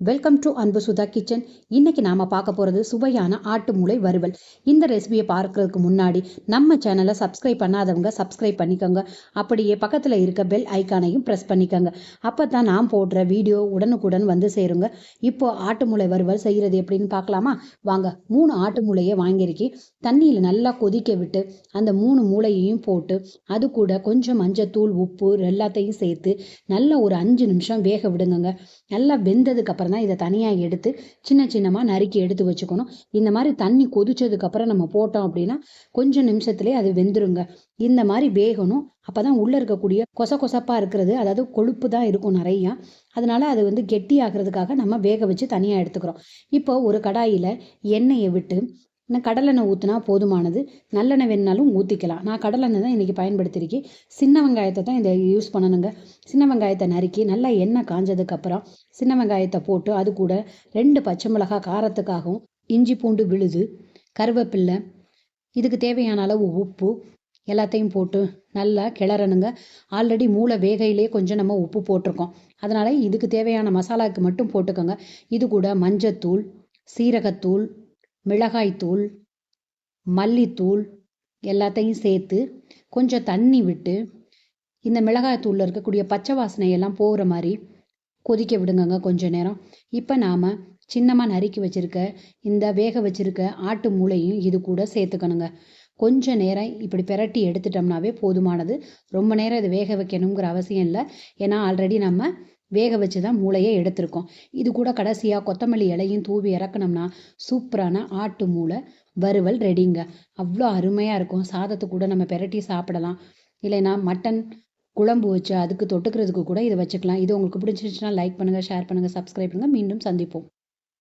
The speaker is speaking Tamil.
வெல்கம் டு அன்பு சுதா கிச்சன் இன்னைக்கு நாம பார்க்க போறது சுவையான ஆட்டு மூளை வறுவல். இந்த ரெசிபியை பார்க்கறதுக்கு முன்னாடி நம்ம சேனலை சப்ஸ்கிரைப் பண்ணாதவங்க சப்ஸ்கிரைப் பண்ணிக்கோங்க. அப்படியே பக்கத்தில் இருக்க பெல் ஐக்கானையும் ப்ரெஸ் பண்ணிக்கோங்க. அப்போ தான் நான் போடுற வீடியோ உடனுக்குடன் வந்து சேருங்க. இப்போ ஆட்டு மூளை வறுவல் செய்கிறது எப்படின்னு பார்க்கலாமா? வாங்க மூணு ஆட்டு மூளையை வாங்கியிருக்கி தண்ணியில் நல்லா கொதிக்க விட்டு அந்த மூணு மூளையையும் போட்டு அது கூட கொஞ்சம் மஞ்சத்தூள் உப்பு எல்லாத்தையும் சேர்த்து நல்லா ஒரு அஞ்சு நிமிஷம் வேக விடுங்கங்க. நல்லா வெந்ததுக்கு அப்புறம் தான் இதை தனியாக எடுத்து சின்ன சின்னமாக நறுக்கி எடுத்து வச்சுக்கணும். இந்த மாதிரி தண்ணி கொதிச்சதுக்கு அப்புறம் நம்ம போட்டோம் அப்படின்னா கொஞ்சம் நிமிஷத்துலேயே அது வெந்துருங்க. இந்த மாதிரி வேகணும். அப்போ தான் உள்ளே இருக்கக்கூடிய கொச கொசப்பாக இருக்கிறது அதாவது கொழுப்பு தான் இருக்கும் நிறையா. அதனால அது வந்து கெட்டி ஆகிறதுக்காக நம்ம வேக வச்சு தனியாக எடுத்துக்கிறோம். இப்போ ஒரு கடாயில் எண்ணெயை விட்டு நான் கடலெண்ணெய் ஊற்றினா போதுமானது. நல்லெண்ணெய் வேணுனாலும் ஊற்றிக்கலாம் நான் கடலெண்ணெய் தான் இன்றைக்கி பயன்படுத்தியிருக்கேன் சின்ன வெங்காயத்தை தான் இதை யூஸ் பண்ணணுங்க. சின்ன வெங்காயத்தை நறுக்கி நல்லா எண்ணெய் காஞ்சதுக்கப்புறம் சின்ன வெங்காயத்தை போட்டு அது கூட ரெண்டு பச்சை மிளகாய் காரத்துக்காகவும் இஞ்சி பூண்டு விழுது கருவேப்பில்லை இதுக்கு தேவையான அளவு உப்பு எல்லாத்தையும் போட்டு நல்லா கிளறணுங்க. ஆல்ரெடி மூளை வேகையிலே கொஞ்சம் நம்ம உப்பு போட்டிருக்கோம். அதனால் இதுக்கு தேவையான மசாலாவுக்கு மட்டும் போட்டுக்கோங்க. இது கூட மஞ்சத்தூள் சீரகத்தூள் மிளகாய்த்தூள் மல்லித்தூள் எல்லாத்தையும் சேர்த்து கொஞ்சம் தண்ணி விட்டு இந்த மிளகாய்த்தூளில் இருக்கக்கூடிய பச்சை வாசனையெல்லாம் போகிற மாதிரி கொதிக்க விடுங்கங்க கொஞ்ச நேரம். இப்போ நாம் சின்னமாக நறுக்கி வச்சுருக்க இந்த வேக வச்சுருக்க ஆட்டு மூளையும் இது கூட சேர்த்துக்கணுங்க. கொஞ்ச நேரம் இப்படி பிரட்டி எடுத்துட்டோம்னாவே போதுமானது. ரொம்ப நேரம் இது வேக வைக்கணுங்கிற அவசியம் இல்லை. ஏன்னா ஆல்ரெடி நம்ம வேக வச்சு தான் மூளையை எடுத்திருக்கோம். இது கூட கடைசியாக கொத்தமல்லி இலையும் தூவி இறக்கணும்னா சூப்பரான ஆட்டு மூளை வறுவல் ரெடிங்க அவ்வளோ அருமையாக இருக்கும். சாதத்தை கூட நம்ம பெரட்டி சாப்பிடலாம். இல்லைன்னா மட்டன் குழம்பு வச்சு அதுக்கு தொட்டுக்கிறதுக்கு கூட இதை வச்சுக்கலாம். இது உங்களுக்கு பிடிச்சிருச்சுன்னா லைக் பண்ணுங்கள் ஷேர் பண்ணுங்கள் சப்ஸ்கிரைப் பண்ணுங்கள் மீண்டும் சந்திப்போம்.